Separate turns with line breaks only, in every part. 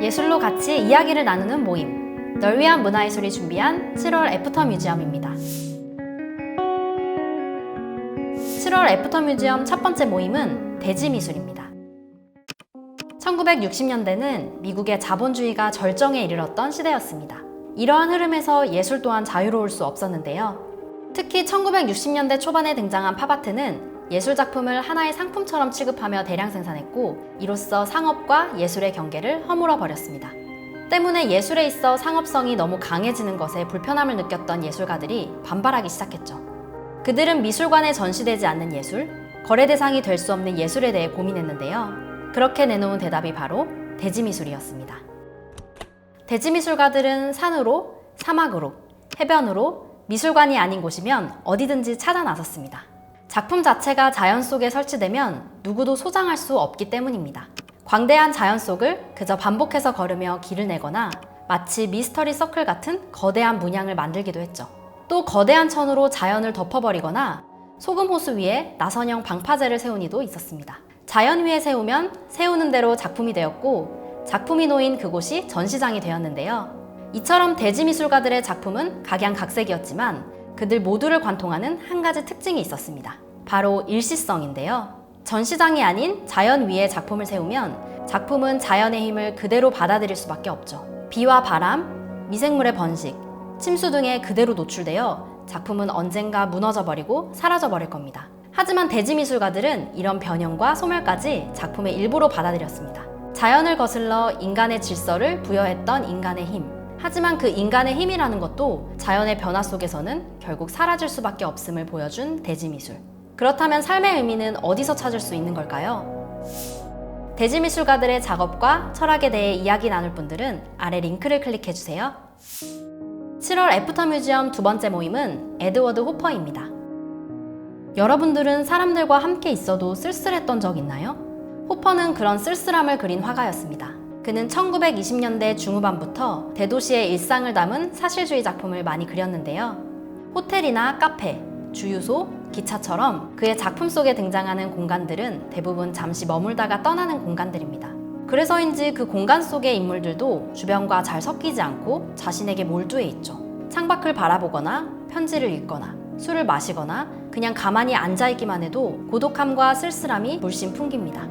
예술로 같이 이야기를 나누는 모임. 널 위한 문화예술이 준비한 7월 애프터 뮤지엄입니다. 7월 애프터 뮤지엄 첫 번째 모임은 대지미술입니다. 1960년대는 미국의 자본주의가 절정에 이르렀던 시대였습니다. 이러한 흐름에서 예술 또한 자유로울 수 없었는데요. 특히 1960년대 초반에 등장한 팝아트는 예술 작품을 하나의 상품처럼 취급하며 대량 생산했고 이로써 상업과 예술의 경계를 허물어 버렸습니다. 때문에 예술에 있어 상업성이 너무 강해지는 것에 불편함을 느꼈던 예술가들이 반발하기 시작했죠. 그들은 미술관에 전시되지 않는 예술, 거래 대상이 될 수 없는 예술에 대해 고민했는데요. 그렇게 내놓은 대답이 바로 대지미술이었습니다. 대지미술가들은 산으로, 사막으로, 해변으로, 미술관이 아닌 곳이면 어디든지 찾아 나섰습니다. 작품 자체가 자연 속에 설치되면 누구도 소장할 수 없기 때문입니다. 광대한 자연 속을 그저 반복해서 걸으며 길을 내거나 마치 미스터리 서클 같은 거대한 문양을 만들기도 했죠. 또 거대한 천으로 자연을 덮어버리거나 소금 호수 위에 나선형 방파제를 세운 이도 있었습니다. 자연 위에 세우면 세우는 대로 작품이 되었고 작품이 놓인 그곳이 전시장이 되었는데요. 이처럼 대지미술가들의 작품은 각양각색이었지만 그들 모두를 관통하는 한 가지 특징이 있었습니다. 바로 일시성인데요. 전시장이 아닌 자연 위에 작품을 세우면 작품은 자연의 힘을 그대로 받아들일 수밖에 없죠. 비와 바람, 미생물의 번식, 침수 등에 그대로 노출되어 작품은 언젠가 무너져 버리고 사라져 버릴 겁니다. 하지만 대지미술가들은 이런 변형과 소멸까지 작품의 일부로 받아들였습니다. 자연을 거슬러 인간의 질서를 부여했던 인간의 힘. 하지만 그 인간의 힘이라는 것도 자연의 변화 속에서는 결국 사라질 수밖에 없음을 보여준 대지미술. 그렇다면 삶의 의미는 어디서 찾을 수 있는 걸까요? 대지미술가들의 작업과 철학에 대해 이야기 나눌 분들은 아래 링크를 클릭해 주세요. 7월 애프터 뮤지엄 두 번째 모임은 에드워드 호퍼입니다. 여러분들은 사람들과 함께 있어도 쓸쓸했던 적 있나요? 호퍼는 그런 쓸쓸함을 그린 화가였습니다. 그는 1920년대 중후반부터 대도시의 일상을 담은 사실주의 작품을 많이 그렸는데요. 호텔이나 카페, 주유소, 기차처럼 그의 작품 속에 등장하는 공간들은 대부분 잠시 머물다가 떠나는 공간들입니다. 그래서인지 그 공간 속의 인물들도 주변과 잘 섞이지 않고 자신에게 몰두해 있죠. 창밖을 바라보거나 편지를 읽거나 술을 마시거나 그냥 가만히 앉아있기만 해도 고독함과 쓸쓸함이 물씬 풍깁니다.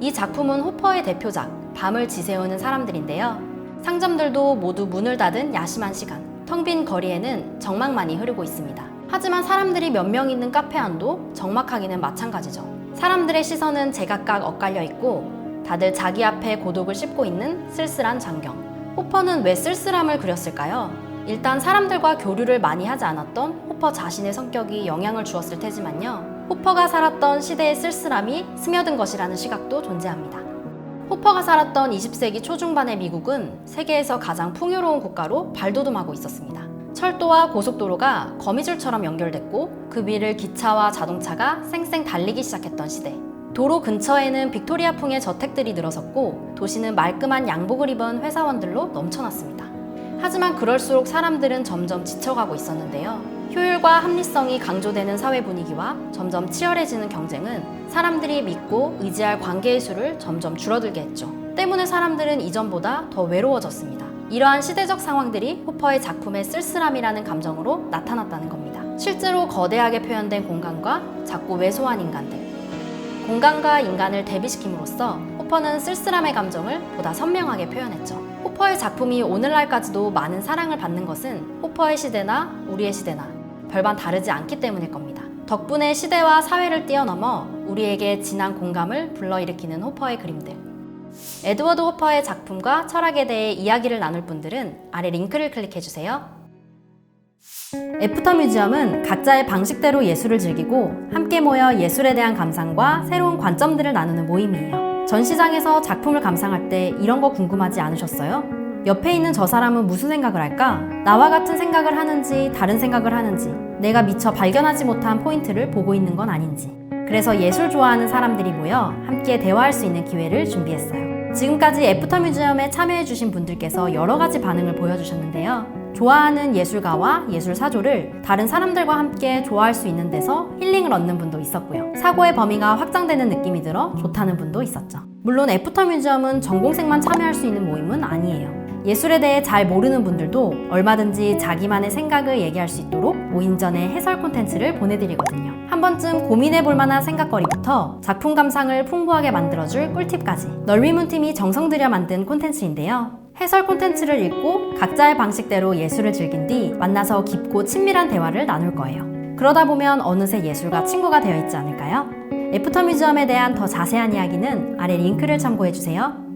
이 작품은 호퍼의 대표작, 밤을 지새우는 사람들인데요. 상점들도 모두 문을 닫은 야심한 시간, 텅 빈 거리에는 정막만이 흐르고 있습니다. 하지만 사람들이 몇 명 있는 카페 안도 적막하기는 마찬가지죠. 사람들의 시선은 제각각 엇갈려 있고 다들 자기 앞에 고독을 씹고 있는 쓸쓸한 장경. 호퍼는 왜 쓸쓸함을 그렸을까요? 일단 사람들과 교류를 많이 하지 않았던 호퍼 자신의 성격이 영향을 주었을 테지만요. 호퍼가 살았던 시대의 쓸쓸함이 스며든 것이라는 시각도 존재합니다. 호퍼가 살았던 20세기 초중반의 미국은 세계에서 가장 풍요로운 국가로 발돋움하고 있었습니다. 철도와 고속도로가 거미줄처럼 연결됐고 그 위를 기차와 자동차가 쌩쌩 달리기 시작했던 시대. 도로 근처에는 빅토리아풍의 저택들이 늘어섰고 도시는 말끔한 양복을 입은 회사원들로 넘쳐났습니다. 하지만 그럴수록 사람들은 점점 지쳐가고 있었는데요. 효율과 합리성이 강조되는 사회 분위기와 점점 치열해지는 경쟁은 사람들이 믿고 의지할 관계의 수를 점점 줄어들게 했죠. 때문에 사람들은 이전보다 더 외로워졌습니다. 이러한 시대적 상황들이 호퍼의 작품의 쓸쓸함이라는 감정으로 나타났다는 겁니다. 실제로 거대하게 표현된 공간과 작고 왜소한 인간들, 공간과 인간을 대비시킴으로써 호퍼는 쓸쓸함의 감정을 보다 선명하게 표현했죠. 호퍼의 작품이 오늘날까지도 많은 사랑을 받는 것은 호퍼의 시대나 우리의 시대나 별반 다르지 않기 때문일 겁니다. 덕분에 시대와 사회를 뛰어넘어 우리에게 진한 공감을 불러일으키는 호퍼의 그림들. 에드워드 호퍼의 작품과 철학에 대해 이야기를 나눌 분들은 아래 링크를 클릭해 주세요. 애프터 뮤지엄은 각자의 방식대로 예술을 즐기고 함께 모여 예술에 대한 감상과 새로운 관점들을 나누는 모임이에요. 전시장에서 작품을 감상할 때 이런 거 궁금하지 않으셨어요? 옆에 있는 저 사람은 무슨 생각을 할까? 나와 같은 생각을 하는지 다른 생각을 하는지 내가 미처 발견하지 못한 포인트를 보고 있는 건 아닌지 그래서 예술 좋아하는 사람들이 모여 함께 대화할 수 있는 기회를 준비했어요. 지금까지 애프터 뮤지엄에 참여해주신 분들께서 여러 가지 반응을 보여주셨는데요. 좋아하는 예술가와 예술 사조를 다른 사람들과 함께 좋아할 수 있는 데서 힐링을 얻는 분도 있었고요. 사고의 범위가 확장되는 느낌이 들어 좋다는 분도 있었죠. 물론 애프터 뮤지엄은 전공생만 참여할 수 있는 모임은 아니에요. 예술에 대해 잘 모르는 분들도 얼마든지 자기만의 생각을 얘기할 수 있도록 전에 해설 콘텐츠를 보내드리거든요. 한 번쯤 고민해 볼 만한 생각거리부터 작품 감상을 풍부하게 만들어줄 꿀팁까지 넓이문 팀이 정성 들여 만든 콘텐츠인데요. 해설 콘텐츠를 읽고 각자의 방식대로 예술을 즐긴 뒤 만나서 깊고 친밀한 대화를 나눌 거예요. 그러다 보면 어느새 예술과 친구가 되어 있지 않을까요? 애프터 뮤지엄에 대한 더 자세한 이야기는 아래 링크를 참고해 주세요.